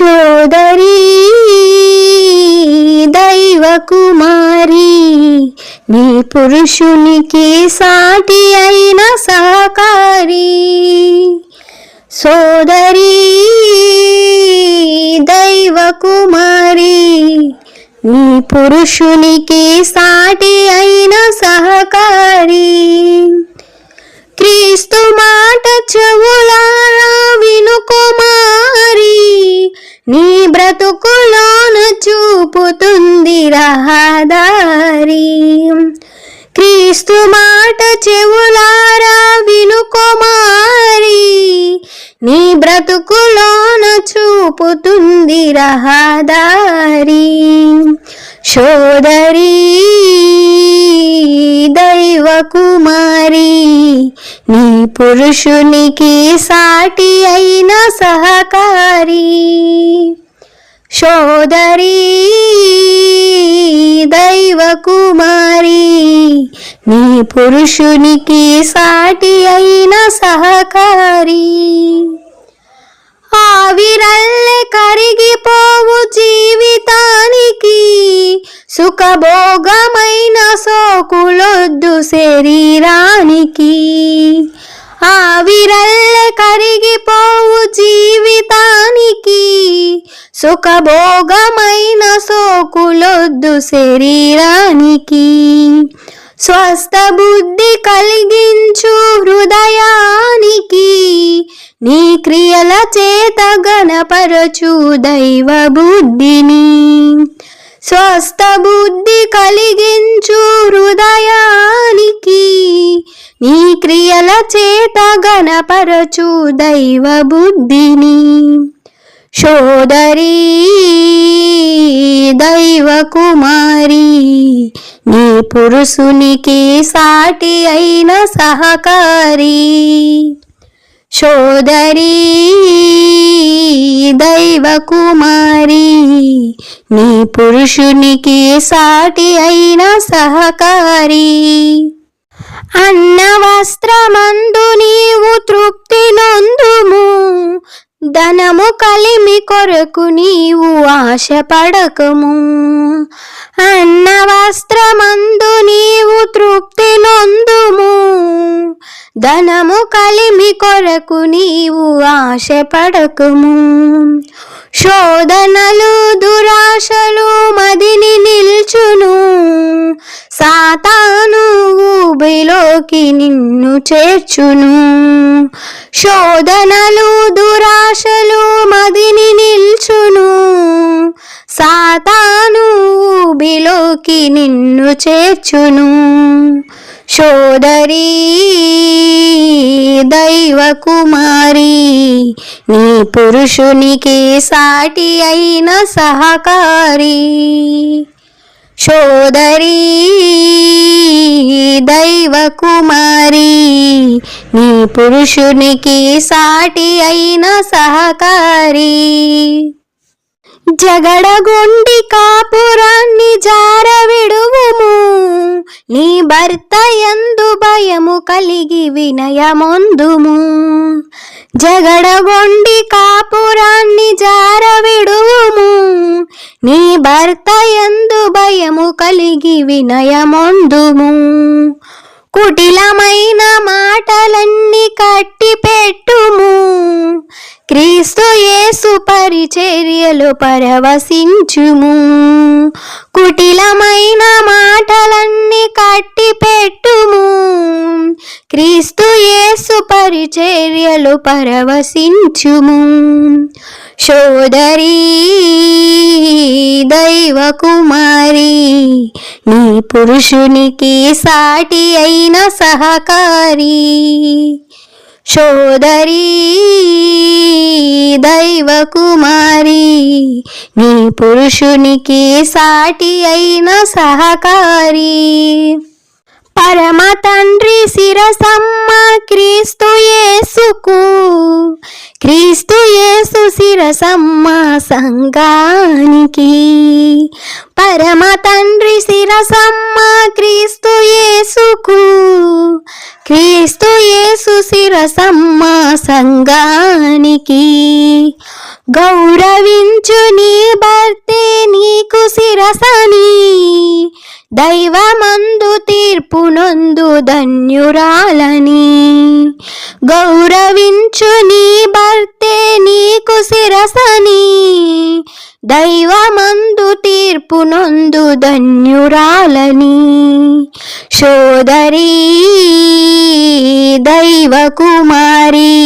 యశోదరీ దైవ కుమారి నీ పురుషునికి సాటి అయిన సహకారి. సోదరి దైవ కుమారి నీ పురుషునికి సాటి అయిన సహకారి. క్రీస్తు మాట చెవులారా విను కుమారి. నీ బ్రతుకులోన చూపుతుంది రహదారి. సోదరి దైవ కుమారి నీ పురుషునికి సాటి అయిన సహకారి. సోదరి దైవ కుమారి నీ పురుషునికి సాటి అయిన సహకారి. ఆవిరల్లె కరిగిపోవు జీవితానికి సుఖభోగమైన సోకులొద్దు శరీరానికి. ఆవిరల్లె కరిగిపోవు జీవితానికి సుఖభోగమైన సోకులొద్దు శరీరానికి. స్వస్థ బుద్ధి కలిగించు హృదయానికి. నీ క్రియల చేత గణపరచు దైవ బుద్ధిని స్వస్థ బుద్ధి కలిగించు హృదయానికి. నీ క్రియల చేత గణపరచు దైవ బుద్ధిని సోదరి దైవ కుమారి నీ పురుషునికి సాటి అయిన సహకారి. సోదరి దైవ కుమారి నీ పురుషునికి సాటి అయిన సహకారి. అన్న వస్త్రమందు నీవు తృప్తి నొందుము ధనము కలిమి కొరకు నీవు ఆశపడకము. అన్న వస్త్రమందు నీవు తృప్తి నొందుము. ధనము కలిమి కొరకు నీవు ఆశపడకము. శోధనలు దురాశలు మదిని నిల్చును. సాతా ఊబిలోకి నిన్ను చేర్చును. శోధనలు దురాశలు మదిని నిల్చును. సాతాను ఊబిలోకి నిన్ను చేర్చును. సోదరి దైవ కుమారి నీ పురుషునికి సాటి అయిన సహకారి. సోదరీ దైవ కుమారి నీ పురుషునికి సాటి అయిన సహకారి. జగడగొండి కాపురాన్ని జారవిడువుము. నీ భర్త ఎందు భయము కలిగి వినయమొందుము. జగడగొండి కాపురాన్ని జారవిడువుము. నీ భర్త ఎందు భయము కలిగి వినయమొందుము. కుటిలమైన మాటలన్నీ కట్టి పెట్టుము క్రీస్తు యేసు పరిచర్యలు పరవశించుము. కుటిలమైన మాటలన్నీ కట్టి పెట్టుము క్రీస్తు యేసు పరిచర్యలు పరవశించుము. సోదరి దైవ కుమారి నీ పురుషునికి సాటి అయిన సహకారి. సోదరీ దైవ కుమారి నీ పురుషునికి సాటి అయిన సహకారి. పరమ తండ్రి శిరసమ్మ క్రీస్తు యేసుకు క్రీస్తు యేసు శిరసమ్మ సంఘానికి. పరమ తండ్రి శిరసమ్మ క్రీస్తు యేసుకు క్రీస్తు యేసు శిరసమ్మ సంఘానికి. గౌరవించు నీ భర్తే నీకు శిరసని. దైవమందు తీర్పునొందు ధన్యురాలని. గౌరవించు నీ భర్తే నీకు శిరసని దైవమందు తీర్పునొందు ధన్యురాలని. సోదరీ దైవ కుమారి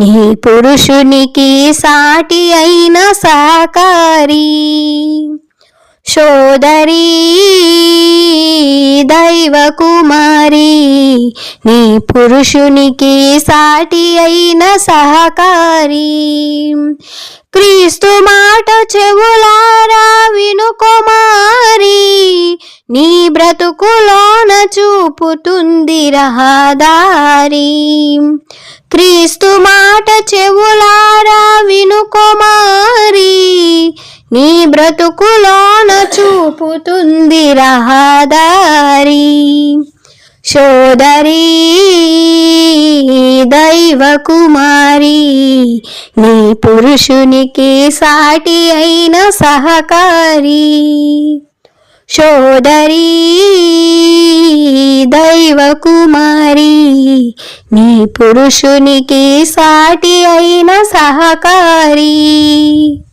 నీ పురుషునికి సాటి అయిన సాకారి. సోదరీ దైవ కుమారి నీ పురుషునికి సాటి అయిన సహకారి. క్రీస్తు మాట చెవులారా విను కుమారి నీ బ్రతుకులోన చూపుతుంది రహదారి. క్రీస్తు మాట చెవులారా విను కుమారి నీ బ్రతుకులోన చూపుతుంది రహదారి. సోదరి దైవ కుమారి నీ పురుషునికి సాటి అయిన సహకారి. సోదరి దైవ కుమారి నీ పురుషునికి సాటి అయిన సహకారి.